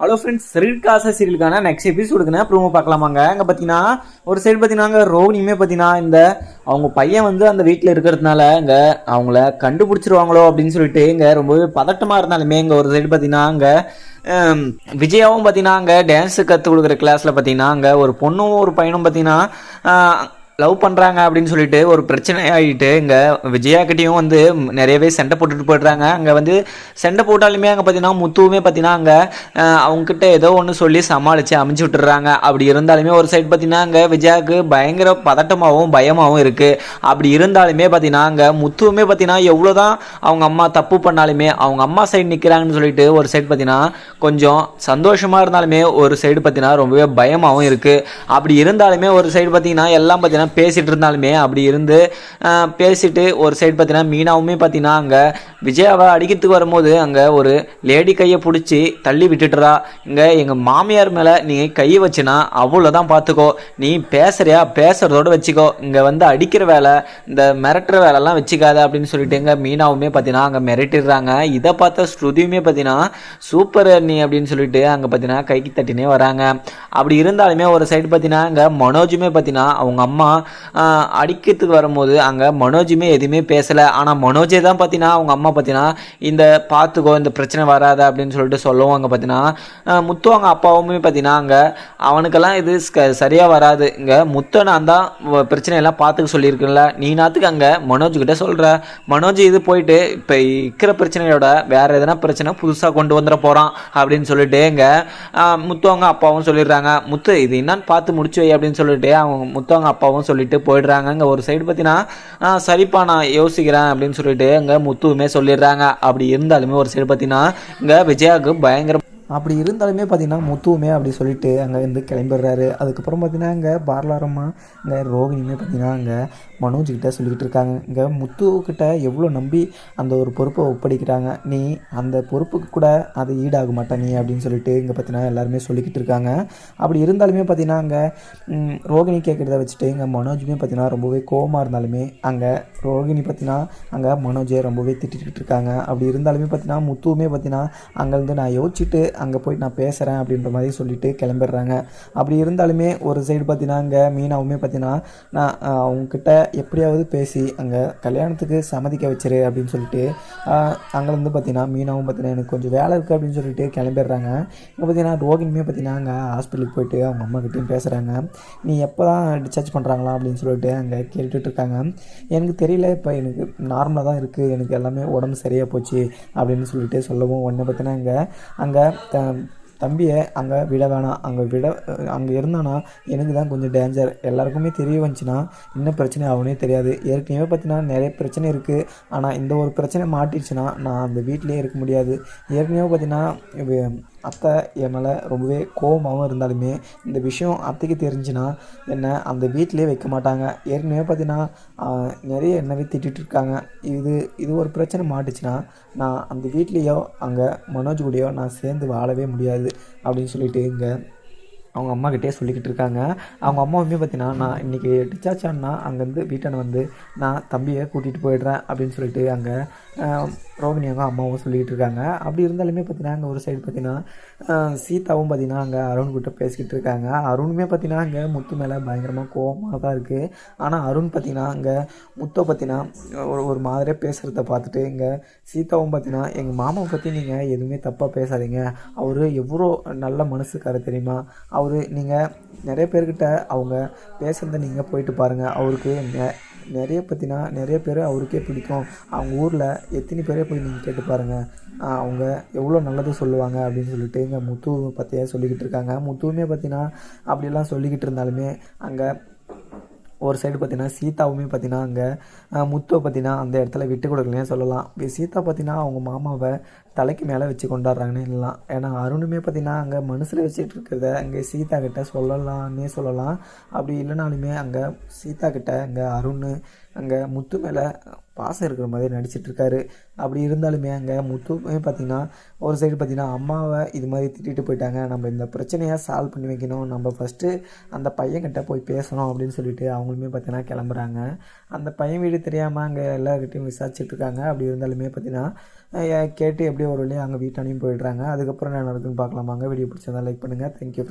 Hello friends சிறுகாச சீரியலுக்கான next எபிசோடுக்குனா ப்ரோமோ பார்க்கலாமாங்க? அங்கே பார்த்தீங்கன்னா ஒரு சைடு பார்த்தீங்கன்னா ரோகிணியுமே பார்த்தீங்கன்னா இந்த அவங்க பையன் வந்து அந்த வீட்டில் இருக்கிறதுனால இங்கே அவங்கள கண்டுபிடிச்சிருவாங்களோ அப்படின்னு சொல்லிட்டு இங்கே ரொம்பவே பதட்டமாக இருந்தாலுமே இங்கே ஒரு சைடு பார்த்தீங்கன்னா அங்கே விஜயாவும் பார்த்தீங்கன்னா அங்கே டான்ஸு கற்றுக் கொடுக்குற கிளாஸில் பார்த்தீங்கன்னா அங்கே ஒரு பொண்ணும் ஒரு பையனும் பார்த்தீங்கன்னா லவ் பண்ணுறாங்க அப்படின்னு சொல்லிட்டு ஒரு பிரச்சனை ஆகிட்டு இங்கே விஜயா கிட்டேயும் வந்து நிறையவே சண்டை போட்டுட்டு போயிடுறாங்க. அங்கே வந்து சண்டை போட்டாலுமே அங்கே பார்த்தீங்கன்னா முத்துவுமே பார்த்தீங்கன்னா அங்கே அவங்கக்கிட்ட ஏதோ ஒன்று சொல்லி சமாளித்து அமைச்சு விட்டுறாங்க. அப்படி இருந்தாலுமே ஒரு சைடு பார்த்தீங்கன்னா அங்கே விஜயாவுக்கு பயங்கர பதட்டமாகவும் பயமாகவும் இருக்குது அப்படி இருந்தாலுமே பார்த்தீங்கன்னா அங்கே முத்துவுமே பார்த்தீங்கன்னா எவ்வளோ தான் அவங்க அம்மா தப்பு பண்ணாலுமே அவங்க அம்மா சைடு நிற்கிறாங்கன்னு சொல்லிட்டு ஒரு சைடு பார்த்தீங்கன்னா கொஞ்சம் சந்தோஷமாக இருந்தாலுமே ஒரு சைடு பார்த்தீங்கன்னா ரொம்பவே பயமாகவும் இருக்குது அப்படி இருந்தாலுமே ஒரு சைடு பார்த்தீங்கன்னா எல்லாம் பார்த்தீங்கன்னா பேசிகிட்டு இருந்தாலுமே அப்படி இருந்து பேசிட்டு ஒரு சைடு பார்த்தீங்கன்னா மீனாவுமே பார்த்தீங்கன்னா அங்கே விஜயாவை அடிக்கிறதுக்கு வரும்போது அங்கே ஒரு லேடி கையை பிடிச்சி தள்ளி விட்டுட்டுறா. இங்கே எங்கள் மாமியார் மேலே நீ கை வச்சுனா அவ்வளோதான் பார்த்துக்கோ நீ பேசுறியா? பேசுறதோட வச்சுக்கோ. இங்கே வந்து அடிக்கிற வேலை இந்த மிரட்டுற வேலைலாம் வச்சுக்காத அப்படின்னு சொல்லிட்டு இங்கே மீனாவுமே பார்த்தீங்கன்னா அங்கே மிரட்டிடுறாங்க. இதை பார்த்த ஸ்ருதியுமே பார்த்தீங்கன்னா சூப்பர் நீ அப்படின்னு சொல்லிட்டு அங்கே பார்த்தீங்கன்னா கைக்கு தட்டினே வராங்க. அப்படி இருந்தாலுமே ஒரு சைடு பார்த்தீங்கன்னா அங்கே மனோஜுமே பார்த்தீங்கன்னா அவங்க அம்மா அடிக்கிறதுக்கு வரும்போது அங்கே மனோஜுமே எதுவுமே பேசலை. ஆனால் மனோஜே தான் பார்த்தீங்கன்னா அவங்க அம்மா பார்த்தீங்கன்னா இந்த பார்த்துக்கோ இந்த பிரச்சனை வராத அப்படின்னு சொல்லிட்டு சொல்லவும் அங்கே பார்த்தீங்கன்னா ஆஹ், முத்து அவங்க அப்பாவுமே பார்த்தீங்கன்னா அங்கே அவனுக்கெல்லாம் இது சரியாக வராது. இங்கே முத்தை நான் தான் வ- பிரச்சனையெல்லாம் பார்த்துக்க சொல்லியிருக்கேன்ல. நீ நாத்துக்கு அங்கே மனோஜ்கிட்ட சொல்கிற மனோஜ் இது போயிட்டு இப்போ இருக்கிற பிரச்சனையோட வேறு எதனா பிரச்சனை புதுசாக கொண்டு வந்துட போகிறான் அப்படின்னு சொல்லிட்டு இங்கே முத்தவங்க அப்பாவும் சொல்லிடுறாங்க. முத்து இது என்னன்னு பார்த்து முடிச்சு வை அப்படின்னு சொல்லிட்டு அவங்க முத்தவங்க அப்பாவும் அப்பாவும் சொல்லிட்டு போயிடுறாங்க அங்கே ஒரு சைடு பார்த்தீங்கன்னா சரிப்பா நான் யோசிக்கிறேன் அப்படின்னு சொல்லிட்டு அங்கே முத்துவுமே சொல்லிடுறாங்க. அப்படி இருந்தாலுமே ஒரு சைடு பார்த்தீங்கன்னா இங்கே விஜயாவுக்கு பயங்கர அப்படி இருந்தாலுமே பார்த்தீங்கன்னா முத்துவுமே அப்படி சொல்லிட்டு அங்கே இருந்து கிளம்பிடுறாரு. அதுக்கப்புறம் பார்த்தீங்கன்னா அங்கே பார்லாரம்மா இங்கே ரோகிணியுமே பார்த்தீங்கன்னா அங்கே மனோஜ்கிட்ட சொல்லிக்கிட்டு இருக்காங்க. இங்கே முத்துக்கிட்ட எவ்வளோ நம்பி அந்த ஒரு பொறுப்பை ஒப்படைக்கிறாங்க. நீ அந்த பொறுப்புக்கு கூட அது ஈடாக மாட்ட நீ அப்படின்னு சொல்லிட்டு இங்கே பார்த்தீங்கன்னா எல்லாருமே சொல்லிக்கிட்டு இருக்காங்க. அப்படி இருந்தாலுமே பார்த்தீங்கன்னா அங்கே ரோகிணி கேட்குறத வச்சுட்டு இங்கே மனோஜுமே பார்த்தீங்கன்னா ரொம்பவே கோவமாக இருந்தாலுமே அங்கே ரோகிணி பார்த்தீங்கன்னா அங்கே மனோஜை ரொம்பவே திட்டிகிட்டு இருக்காங்க. அப்படி இருந்தாலுமே பார்த்தீங்கன்னா முத்துவுமே பார்த்தீங்கன்னா அங்கேருந்து நான் யோசிச்சுட்டு அங்கே போய் நான் பேசுகிறேன் அப்படின்ற மாதிரி சொல்லிட்டு கிளம்பிடுறாங்க. அப்படி இருந்தாலுமே ஒரு சைடு பார்த்தீங்கன்னா அங்கே மீனாவுமே பார்த்தீங்கன்னா நான் அவங்கக்கிட்ட எப்படியாவது பேசி அங்கே கல்யாணத்துக்கு சம்மதிக்க வச்சிரு அப்படின்னு சொல்லிட்டு அங்கேருந்து பார்த்தீங்கன்னா மீனாவும் பார்த்தீங்கன்னா எனக்கு கொஞ்சம் வேலை இருக்குது அப்படின்னு சொல்லிட்டு கிளம்பிடுறாங்க. இங்கே பார்த்தீங்கன்னா ரோகிணியுமே பார்த்தீங்கன்னா அங்கே ஹாஸ்பிட்டலுக்கு போயிட்டு அவங்க அம்மா கிட்டேயும் பேசுகிறாங்க நீ எப்போ தான் டிஸ்சார்ஜ் பண்ணுறாங்களா அப்படின்னு சொல்லிட்டு அங்கே கேட்டுட்ருக்காங்க எனக்கு தெரியல இப்போ எனக்கு நார்மலாக தான் இருக்குது எனக்கு எல்லாமே உடம்பு சரியாக போச்சு அப்படின்னு சொல்லிட்டு சொல்லவும் உடனே பார்த்தீங்கன்னா அங்கே அங்கே தம்பியை அங்கே விட வேணாம். அங்கே விட அங்கே இருந்தானா எனக்கு தான் கொஞ்சம் டேஞ்சர் எல்லாருக்குமே தெரிய வந்துச்சுன்னா என்ன பிரச்சனை ஆகுனே தெரியாது. ஏற்கனவே பார்த்தீங்கன்னா நிறைய பிரச்சனை இருக்குது ஆனால் இந்த ஒரு பிரச்சனை மாட்டிடுச்சுன்னா நான் அந்த வீட்டிலேயே இருக்க முடியாது. ஏற்கனவே பார்த்தீங்கன்னா அத்தை என் மேலே ரொம்பவே கோபமாகவும் இருந்தாலுமே இந்த விஷயம் அத்தைக்கு தெரிஞ்சுன்னா என்னை அந்த வீட்டிலே வைக்க மாட்டாங்க. ஏற்கனவே பார்த்தீங்கன்னா நிறைய என்னவே திட்டிகிட்டு இருக்காங்க. இது இது ஒரு பிரச்சனை மாட்டுச்சுன்னா நான் அந்த வீட்லேயோ அங்கே மனோஜ் கூடயோ நான் சேர்ந்து வாழவே முடியாது அப்படின்னு சொல்லிட்டு இங்கே அவங்க அம்மா கிட்டே சொல்லிக்கிட்டு இருக்காங்க. அவங்க அம்மாவுமே பார்த்தீங்கன்னா நான் இன்றைக்கி டிச்சாச்சான்னா ஆனால் அங்கேருந்து வீட்டை வந்து நான் தம்பியை கூட்டிகிட்டு போயிடுறேன் அப்படின்னு சொல்லிட்டு அங்கே ரோகிணி அவங்க அம்மாவும் சொல்லிக்கிட்டு இருக்காங்க. அப்படி இருந்தாலுமே பார்த்தீங்கன்னா அங்கே ஒரு சைடு பார்த்தீங்கன்னா சீதாவும் பார்த்தீங்கன்னா அங்கே அருண் கிட்ட பேசிக்கிட்டு இருக்காங்க. அருணுமே பார்த்தீங்கன்னா அங்கே முத்து மேலே பயங்கரமாக கோவமாக தான் இருக்குது ஆனால் அருண் பார்த்தீங்கன்னா அங்கே முத்தை பார்த்தீங்கன்னா ஒரு ஒரு மாதிரியாக பேசுகிறத பார்த்துட்டு இங்கே சீதாவும் பார்த்தீங்கன்னா எங்கள் மாமாவை பற்றி நீங்கள் எதுவுமே தப்பாக பேசாதீங்க. அவர் எவ்வளோ நல்ல மனசுக்கார தெரியுமா? அவர் நீங்கள் நிறைய பேர்கிட்ட அவங்க பேசுகிறத நீங்கள் போயிட்டு பாருங்கள் அவருக்கு நெ- நிறைய பற்றினா நிறைய பேர் அவருக்கே பிடிக்கும். அவங்க ஊரில் எத்தனை பேரே போய் நீங்கள் கேட்டு பாருங்கள் அவங்க எவ்வளோ நல்லது சொல்லுவாங்க அப்படின்னு சொல்லிட்டு இங்கே முத்து பற்றியே சொல்லிக்கிட்டு இருக்காங்க. முத்துவுமே பார்த்தீங்கன்னா அப்படிலாம் சொல்லிக்கிட்டு இருந்தாலுமே அங்கே ஒரு சைடு பார்த்தீங்கன்னா சீதாவுமே பார்த்தீங்கன்னா அங்கே முத்துவை பார்த்தீங்கன்னா அந்த இடத்துல விட்டு கொடுக்கலனே சொல்லலாம். இப்போ சீதா பார்த்தீங்கன்னா அவங்க மாமாவை தலைக்கு மேலே வச்சு கொண்டாடுறாங்கன்னு சொல்லலாம். ஏன்னா அருணுமே பார்த்தீங்கன்னா அங்கே மனசில் வச்சுட்டு இருக்கிறத அங்கே சீதா கிட்ட சொல்லலாம்னே சொல்லலாம். அப்படி இல்லைனாலுமே அங்கே சீதா கிட்ட அங்கே அருண் அங்கே முத்து மேலே பாசம் இருக்கிற மாதிரி நடிச்சிட்டு இருக்காரு அப்படி இருந்தாலுமே அங்கே முத்துமே பார்த்தீங்கன்னா ஒரு சைடு பார்த்தீங்கன்னா அம்மாவை இது மாதிரி திட்டிட்டு போயிட்டாங்க. நம்ம இந்த பிரச்சனையை சால்வ் பண்ணி வைக்கணும். நம்ம ஃபஸ்ட்டு அந்த பையன்கிட்ட போய் பேசணும் அப்படின்னு சொல்லிட்டு அவங்களுமே பார்த்தீங்கன்னா கிளம்புறாங்க. அந்த பையன் வீடு தெரியாமல் அங்கே எல்லார்கிட்டையும் விசாரிச்சுட்டு இருக்காங்க அப்படி இருந்தாலுமே பார்த்தீங்கன்னா கேட்டு எப்படியோ ஒரு வழியாக அங்கே வீட்டானையும் போயிடுறாங்க. அதுக்கப்புறம் என்ன நடக்குதுன்னு பார்க்கலாமாங்க வீடியோ பிடிச்சிருந்தா லைக் பண்ணுங்கள் தேங்க்யூ